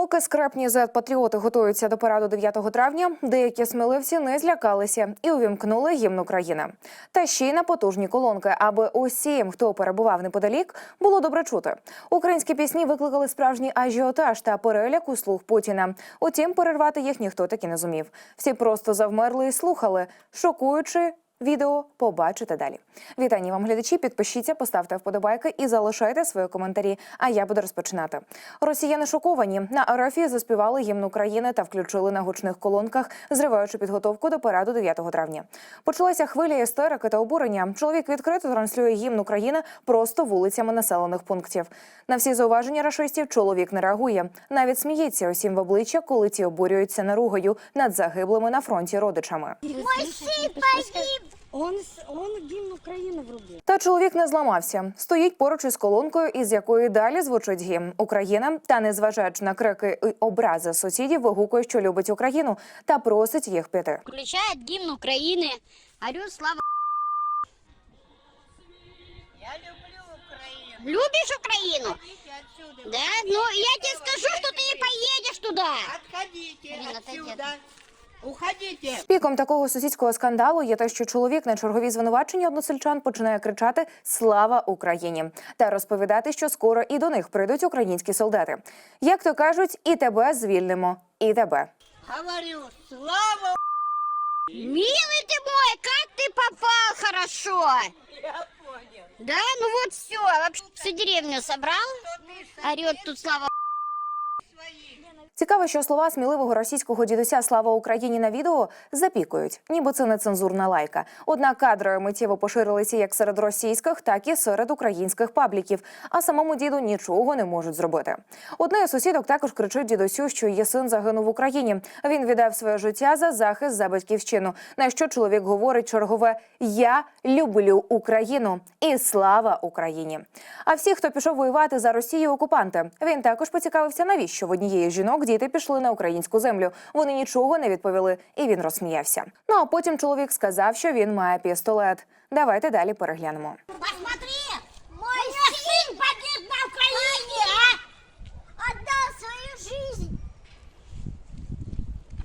Поки скрапні зет-патріоти готуються до параду 9 травня, деякі сміливці не злякалися і увімкнули гімн України. Та ще й на потужні колонки, аби усім, хто перебував неподалік, було добре чути. Українські пісні викликали справжній ажіотаж та переляк у слух Путіна. Утім, перервати їх ніхто таки не зумів. Всі просто завмерли і слухали, шокуючи. Відео побачите далі. Вітання вам, глядачі. Підпишіться, поставте вподобайки і залишайте свої коментарі. А я буду розпочинати. Росіяни шоковані на арафії заспівали гімн України та включили на гучних колонках, зриваючи підготовку до параду 9 травня. Почалася хвиля істерики та обурення. Чоловік відкрито транслює гімн України просто вулицями населених пунктів. На всі зауваження рашистів чоловік не реагує. Навіть сміється усім в обличчя, коли ті обурюються наругою над загиблими на фронті родичами. Мой сын погиб! Он, с- он гимн Украины врубил. Та чоловік не зламався. Стоїть поруч із колонкою, із якої далі звучить гімн Україна. Та, незважаючи на крики і образи сусідів, вигукує, що любить Україну, та просить їх піти. Включает гимн Украины. Орет слава. Я люблю Украину. Любишь Украину? Идите отсюда. Да? Ну, я тебе скажу, что ты не поедешь туда. Отходите Блин, отойди. отсюда. Уходите. Піком такого сусідського скандалу є те, що чоловік на чергові звинувачення односельчан починає кричати Слава Україні та розповідати, що скоро і до них прийдуть українські солдати. Як то кажуть, і тебе звільнимо, і тебе. Говорю, слава Милый ты мой, как ты попал хорошо. Я понял. Да? Ну вот все. Вообще всю деревню собрал. Орет тут слава. Цікаво, що слова сміливого російського дідуся Слава Україні на відео запікують, ніби це не цензурна лайка. Однак кадри миттєво поширилися як серед російських, так і серед українських пабліків. А самому діду нічого не можуть зробити. Одна із сусідок також кричить дідусю, що її син загинув в Україні. Він віддав своє життя за захист за батьківщину. На що чоловік говорить чергове Я люблю Україну і слава Україні. А всі, хто пішов воювати за Росію, окупанти, він також поцікавився, навіщо в однієї з жінок діти пішли на українську землю. Вони нічого не відповіли, і він розсміявся. Ну а потім чоловік сказав, що він має пістолет. Давайте далі переглянемо. Посмотри, мой сын погиб на Украине, а? Отдал свою жизнь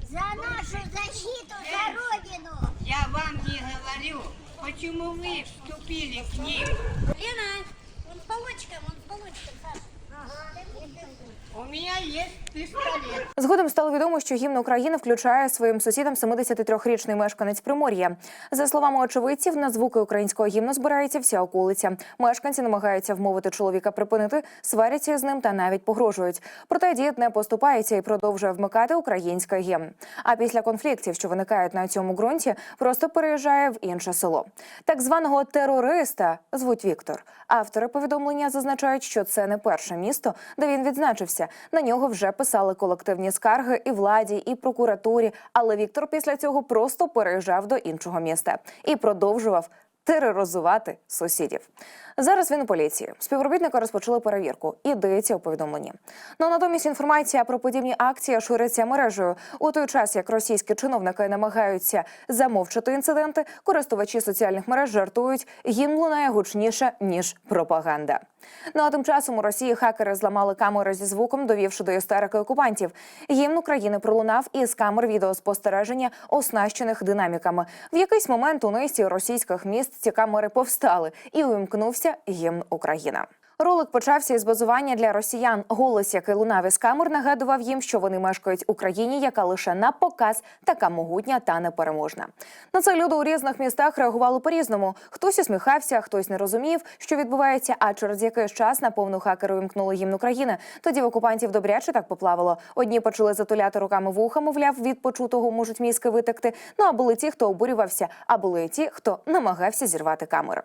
за нашу защиту, за Родину. Я вам не говорю, почему вы вступили к ним. Лена, он с баллончиком, он с баллончиком, Саша. Згодом стало відомо, що гімн України включає своїм сусідам 73-річний мешканець Примор'я. За словами очевидців, на звуки українського гімну збирається вся околиця. Мешканці намагаються вмовити чоловіка припинити, сваряться з ним та навіть погрожують. Проте дід не поступається і продовжує вмикати український гімн. А після конфліктів, що виникають на цьому ґрунті, просто переїжджає в інше село. Так званого терориста звуть Віктор. Автори повідомлення зазначають, що це не перше місто, де він відзначився. На нього вже писали колективні скарги і владі, і прокуратурі. Але Віктор після цього просто переїжджав до іншого міста і продовжував тероризувати сусідів. Зараз він у поліції. Співробітники розпочали перевірку. Ідеться у повідомленні. Ну натомість інформація про подібні акції шириться мережею. У той час, як російські чиновники намагаються замовчати інциденти, користувачі соціальних мереж жартують, гімн лунає гучніше ніж пропаганда. Ну а тим часом у Росії хакери зламали камери зі звуком, довівши до істерики окупантів. Гімн України пролунав із камер відеоспостереження, оснащених динаміками. В якийсь момент у низці російських міст ці камери повстали і увімкнувся гімн Україна. Ролик почався із базування для росіян. Голос, який лунав із камер, нагадував їм, що вони мешкають в Україні, яка лише на показ така могутня та непереможна. На це люди у різних містах реагували по-різному. Хтось усміхався, хтось не розумів, що відбувається. А через якийсь час на повну хакери вимкнули гімн України. Тоді в окупантів добряче так поплавало. Одні почали затуляти руками вуха, мовляв, від почутого можуть мізки витекти. Ну а були ті, хто обурювався, а були ті, хто намагався зірвати камери.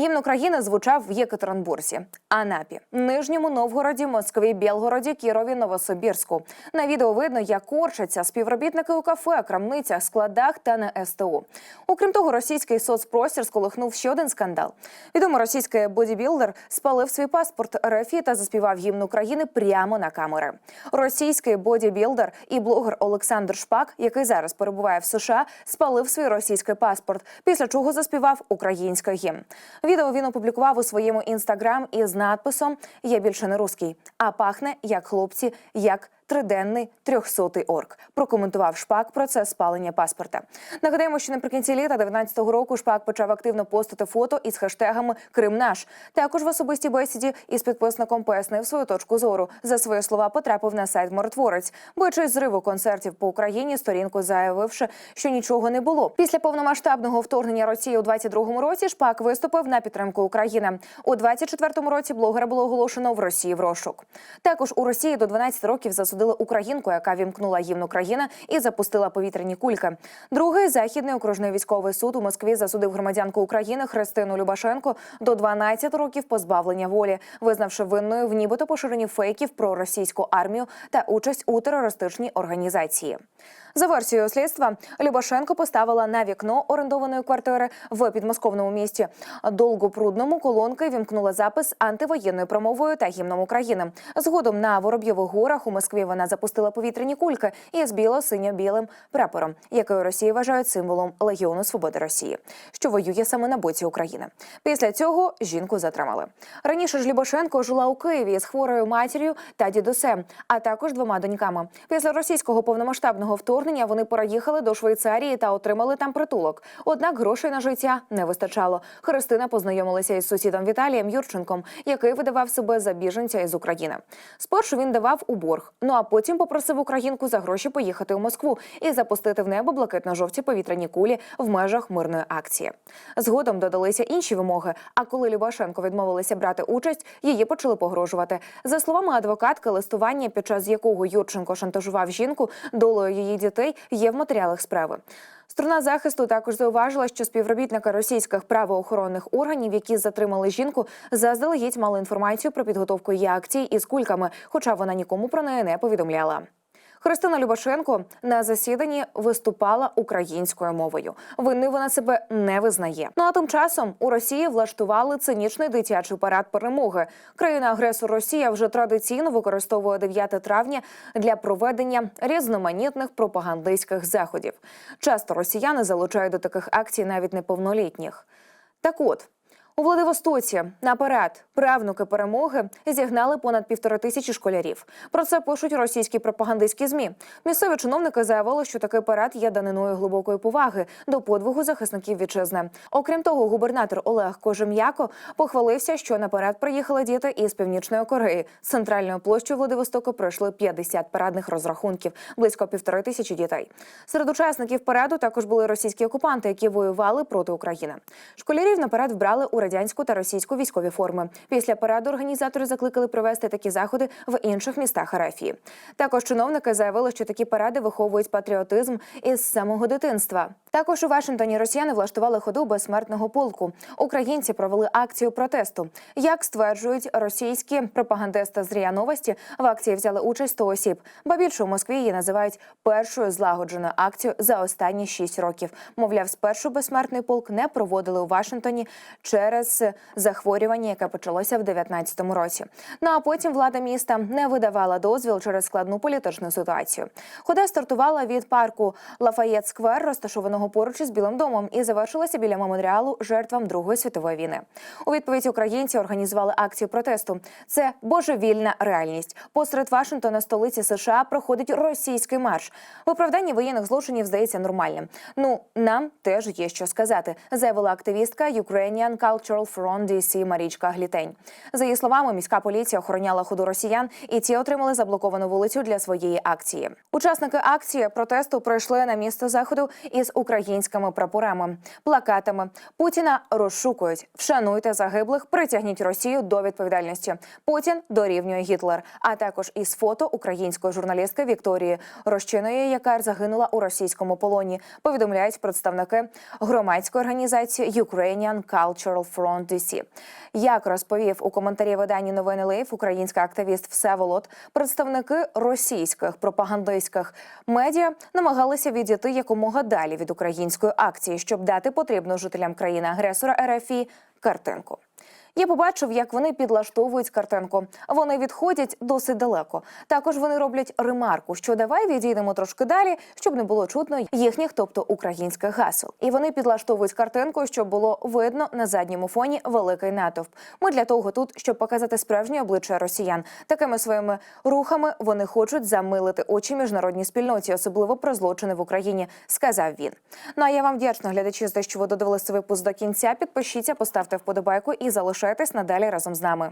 Гімн України звучав в Єкатеринбурзі, Анапі, Нижньому Новгороді, Москві, Білгороді, Кірові, Новосибірську. На відео видно, як корчаться співробітники у кафе, крамницях, складах та на СТО. Окрім того, російський соцпростір сколихнув ще один скандал. Відомий російський бодібілдер спалив свій паспорт РФ та заспівав гімн України прямо на камери. Російський бодібілдер і блогер Олександр Шпак, який зараз перебуває в США, спалив свій російський паспорт, після чого заспівав український гімн. Відео він опублікував у своєму інстаграм із надписом Я більше не русський, а пахне як хлопці, як триденний трьохсотий орк. Прокоментував Шпак процес спалення паспорта. Нагадаємо, що наприкінці літа 19-го року Шпак почав активно постити фото із хештегами Крим наш. Також в особистій бесіді із підписником пояснив свою точку зору. За свої слова потрапив на сайт Миротворець, боючись зриву концертів по Україні, сторінку заявивши, що нічого не було. Після повномасштабного вторгнення Росії у 22-му році Шпак виступив на підтримку України. У 24-му році блогера було оголошено в Росії в розшук. Також у Росії до 12 років засудили українку, яка вімкнула гімн України і запустила повітряні кульки. Другий західний окружний військовий суд у Москві засудив громадянку України Христину Любашенко до 12 років позбавлення волі, визнавши винною в нібито поширенні фейків про російську армію та участь у терористичній організації. За версією слідства, Любашенко поставила на вікно орендованої квартири в підмосковному місті Долгопрудному колонки вімкнула запис антивоєнною промовою та гімном України. Згодом на Воробйових горах у Москві вона запустила повітряні кульки із біло-синьо-білим прапором, у Росії вважають символом Легіону Свободи Росії, що воює саме на боці України. Після цього жінку затримали. Раніше ж Любашенко жила у Києві з хворою матір'ю та дідусем, а також двома доньками. Після російського повномасштабного вторгнення вони переїхали до Швейцарії та отримали там притулок. Однак грошей на життя не вистачало. Христина познайомилася із сусідом Віталієм Юрченком, який видавав себе за біженця із України. Спершу він давав у борг, ну а потім попросив українку за гроші поїхати у Москву і запустити в небо блакитно-жовті повітряні кулі в межах мирної акції. Згодом додалися інші вимоги. А коли Любашенко відмовилася брати участь, її почали погрожувати. За словами адвокатки, листування, під час якого Юрченко шантажував жінку долею її дітей, є в матеріалах справи. Сторона захисту також зауважила, що співробітники російських правоохоронних органів, які затримали жінку, заздалегідь мали інформацію про підготовку її акцій із кульками, хоча вона нікому про неї не повідомляла. Христина Любашенко на засіданні виступала українською мовою. Винною вона себе не визнає. Ну а тим часом у Росії влаштували цинічний дитячий парад перемоги. Країна-агресор Росія вже традиційно використовує 9 травня для проведення різноманітних пропагандистських заходів. Часто росіяни залучають до таких акцій навіть неповнолітніх. Так от. У Владивостоці наперед правнуки перемоги зігнали понад півтори тисячі школярів. Про це пишуть російські пропагандистські змі. Місцеві чиновники заявили, що такий парад є даниною глибокої поваги до подвигу захисників вітчизни. Окрім того, губернатор Олег Кожем'яко похвалився, що наперед приїхали діти із північної Кореї. З центральної площі Владивостоку пройшли 50 парадних розрахунків, близько півтори тисячі дітей. Серед учасників параду також були російські окупанти, які воювали проти України. Школярів наперед вбрали у радянську та російську військові форми. Після параду організатори закликали провести такі заходи в інших містах Арафії. Також чиновники заявили, що такі паради виховують патріотизм із самого дитинства. Також у Вашингтоні росіяни влаштували ходу безсмертного полку. Українці провели акцію протесту. Як стверджують російські пропагандисти з РІА Новості, в акції взяли участь 100 осіб. Ба більше у Москві її називають першою злагодженою акцією за останні 6 років. Мовляв, спершу безсмертний полк не проводили у Вашингтоні через захворювання, яке почалося в 19-му році. Ну а потім влада міста не видавала дозвіл через складну політичну ситуацію. Хода стартувала від парку Лафаєт Сквер, розташованого поруч із Білим домом, і завершилася біля меморіалу жертвам Другої світової війни. У відповідь українці організували акцію протесту. Це божевільна реальність. Посеред Вашингтона, столиці США, проходить російський марш. Виправдання воєнних злочинів здається нормальним. Ну нам теж є що сказати, заявила активістка Ukrainian Cultural Front DC Марічка Глітень. За її словами, міська поліція охороняла ходу росіян, і ті отримали заблоковану вулицю для своєї акції. Учасники акції протесту прийшли на місце заходу із українськими прапорами, плакатами. Путіна розшукують. Вшануйте загиблих, притягніть Росію до відповідальності. Путін дорівнює Гітлер, а також із фото української журналістки Вікторії Рощиної, яка загинула у російському полоні. Повідомляють представники громадської організації Ukrainian Cultural Front DC. Як розповів у коментарі виданні новини Лейф український активіст Всеволод, представники російських пропагандистських медіа намагалися відійти якомога далі від української акції, щоб дати потрібну жителям країни агресора РФІ картинку. Я побачив, як вони підлаштовують картинку. Вони відходять досить далеко. Також вони роблять ремарку, що давай відійдемо трошки далі, щоб не було чутно їхніх, тобто українських гасел. І вони підлаштовують картинку, щоб було видно на задньому фоні великий натовп. Ми для того тут, щоб показати справжнє обличчя росіян. Такими своїми рухами вони хочуть замилити очі міжнародній спільноті, особливо про злочини в Україні, сказав він. Ну а я вам вдячна, глядачі, за що ви додивилися випуск до кінця. Підпишіться, поставте вподобайку і залишайтесь надалі разом з нами.